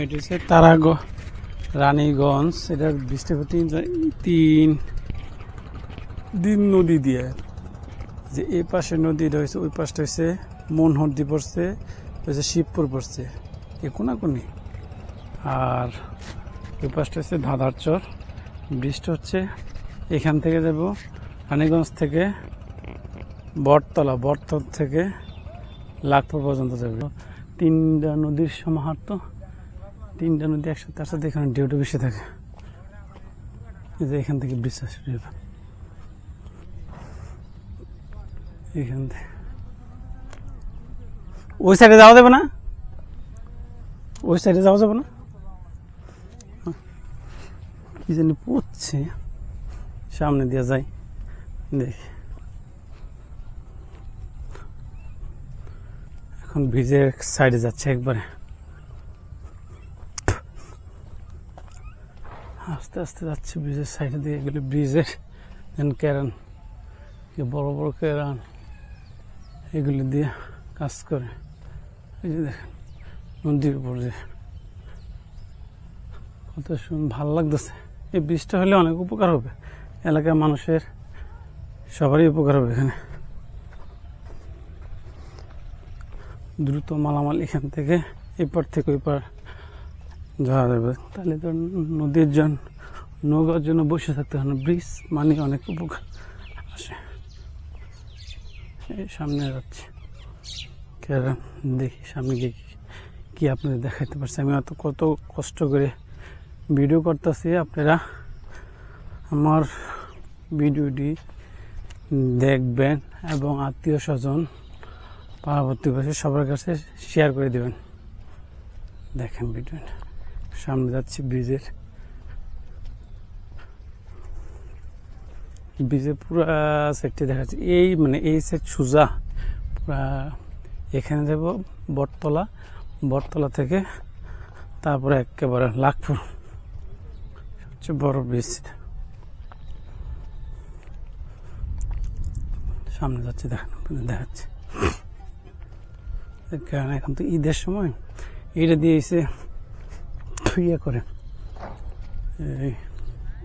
এটা হচ্ছে তারাগ রানীগঞ্জ। এটার বৃষ্টি তিন দিন নদী দিয়ে। যে এই পাশে নদী রয়েছে, ওই পাশটা হচ্ছে মনহদ্দি পড়ছে হচ্ছে শিবপুর পড়ছে, এ কোনাকুনি। আর ওই পাশটা হচ্ছে ধাঁধারচর বৃষ্টি হচ্ছে, এখান থেকে যাব রানীগঞ্জ থেকে বটতলা বটতলা থেকে লাখপুর পর্যন্ত যাবে। তিনটা নদীর সমাহার তো। তিনটা নদী একসাথে তার সাথে এখানে ডিউটি বেশি থাকে। এই যে এখান থেকে বিশ্বাস এখান থেকে। ওই সাইডে যাওয়া যাবে না? ওই সাইডে যাওয়া যাবে না। কি জানি পড়ছে। সামনে দিয়ে যাই। দেখি। এখন ব্রিজের সাইডে যাচ্ছে একবারে। আস্তে আস্তে যাচ্ছে ব্রিজের সাইডে দিয়ে, এগুলি ব্রিজের ক্যারান বড় বড় ক্যারান এগুলি দিয়ে কাজ করে। এই যে দেখেন, নদীর উপর যে কত সুন্দর ভালো লাগতেছে। এই ব্রিজটা হলে অনেক উপকার হবে। এলাকার মানুষের সবারই উপকার হবে এখানে। দ্রুত মালামাল এখান থেকে এপার থেকে ওই পার যাওয়া যাবে। তাহলে তো নদীর জন, নৌকার জন্য বসে থাকতে হয় না। ব্রিজ মানে অনেক উপকার আসে। সামনে যাচ্ছে। দেখি সামনে গিয়ে কি- কি আপনাদের দেখাইতে পারছি। আমি অত কত কষ্ট করে ভিডিও করতেছি আপনারা। আমার ভিডিওটি দেখবেন এবং আত্মীয় স্বজন পার্বতী বসে সবার কাছে শেয়ার করে দেবেন। দেখেন ভিডিওটা সামনে যাচ্ছি ব্রিজের। ব্রিজের পুরো সেটটি দেখা যাচ্ছে এই মানে এই সেট সুজা, পুরা এখানে যাব বটতলা। বটতলা থেকে তারপরে একেবারে লাখপুর। সবচেয়ে বড় ব্রিজ সামনে যাচ্ছে, দেখেন, দেখাচ্ছে। কারণ এখন তো ঈদের সময়। এটা দিয়ে এসে ইয়ে করে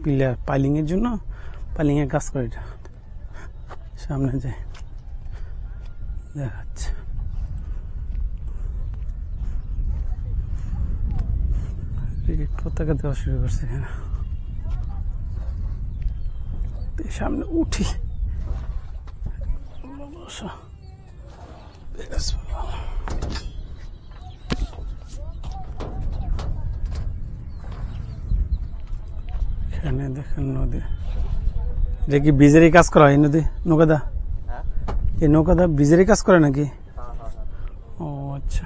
পিলার পাইলিংয়ের জন্য পাইলিংয়ের কাজ করে এটা। সামনে যায় দেখাচ্ছে। পতাকা দেওয়া শুরু করছে এখানে। সামনে উঠি। বসা এখানে দেখেন নদী। এটা কি ব্রিজেরই কাজ করা হয় এই নদী? নৌকাদা? হ্যাঁ। এই নৌকাদা ব্রিজেরই কাজ করে নাকি? হ্যাঁ হ্যাঁ ও আচ্ছা।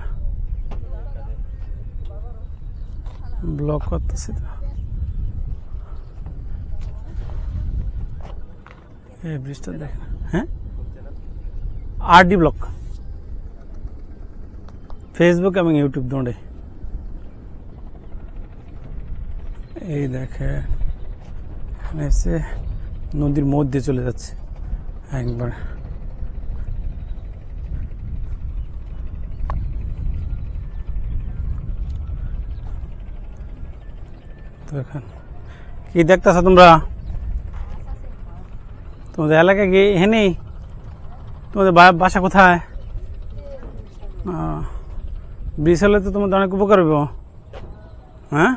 ব্লক করতেছি তো। এই ব্রিজটা দেখেন। হ্যাঁ? আর ডি ব্লক ফেসবুক এবং ইউটিউব দোঁড়ে এই দেখে এসে নদীর মধ্যে চলে যাচ্ছে একবার। তো কি দেখতেছ তোমরা? তোমাদের এলাকা কি এখানেই তোমাদের বাসা কোথায়? ব্রিজ হলে তো তোমাদের অনেক উপকার হ্যাঁ?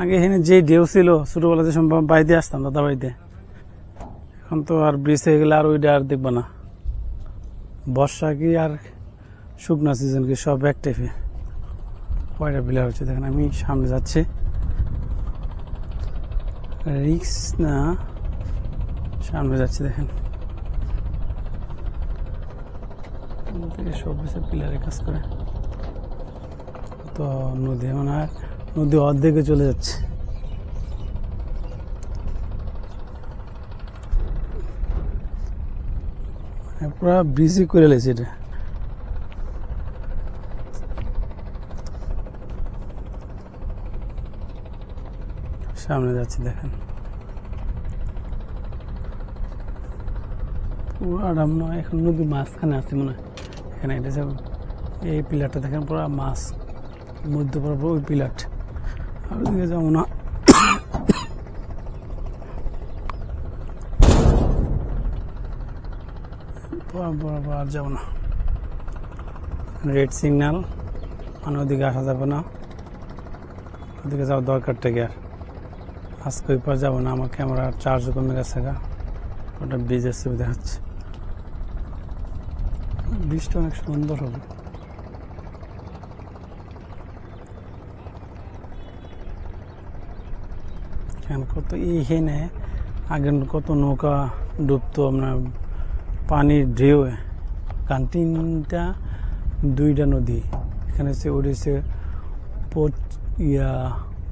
আগে এখানে যে ঢেউ ছিল ছোটোবেলাতে সম্ভব বাড়িতে আসতাম দাদা বাড়িতে এখন তো আর ব্রিজ হয়ে গেলে আর ওইটা আর দেখব না। বর্ষা কি আর শুকনা সিজন কি, সব এক টাইপের কয়টা প্লেয়ার হচ্ছে দেখেন, আমি সামনে যাচ্ছি। রিক্স না, সামনে যাচ্ছি দেখেন। সব প্লেয়ারের কাজ করে। তো নদী মানে নদী অর্ধেকে চলে যাচ্ছে। মানে পুরা ব্রিজই করে লেছে এটা। সামনে যাচ্ছি, দেখেন। নয় এখন নদী মাঝখানে আছে মনে হয়। এখানে এটা এই পিলারটা দেখেন, পুরা মাছ মধ্য ওই পিলার আর যাব না। আর যাব না। রেড সিগন্যাল মানে ওদিকে আসা যাবে না। ওদিকে যাওয়ার দরকারটা কি আর। আজকে ওই পর যাব না, আমার ক্যামেরার চার্জ কমে গেছে গা। ওটা ব্রিজের সুবিধা হচ্ছে। ব্রিজটা অনেক সুন্দর হবে। কেন কত এইখানে আগে কত নৌকা ডুবতো আপনার পানির ঢেউ কারণ তিনটা দুইটা নদী। এখানে ওটা হচ্ছে ইয়া,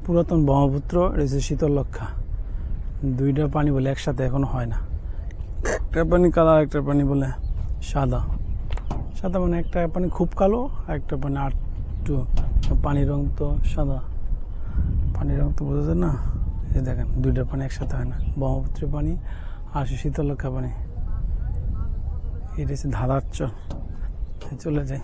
পুরাতন ব্রহ্মপুত্র এটা হচ্ছে শীতলক্ষা দুইটা পানি বলে একসাথে এখনও হয় না। একটা পানি কালো একটা পানি বলে সাদা। সাদা মানে একটা পানি খুব কালো একটা পানি একটু পানির রং তো সাদা। পানির রং তো বোঝা যায় না। এই দেখেন দুইটা পানি একসাথে হয় না। ব্রহ্মপুত্রের পানি আর শীতলক্ষা পানি। এটা হচ্ছে চল চলে যায়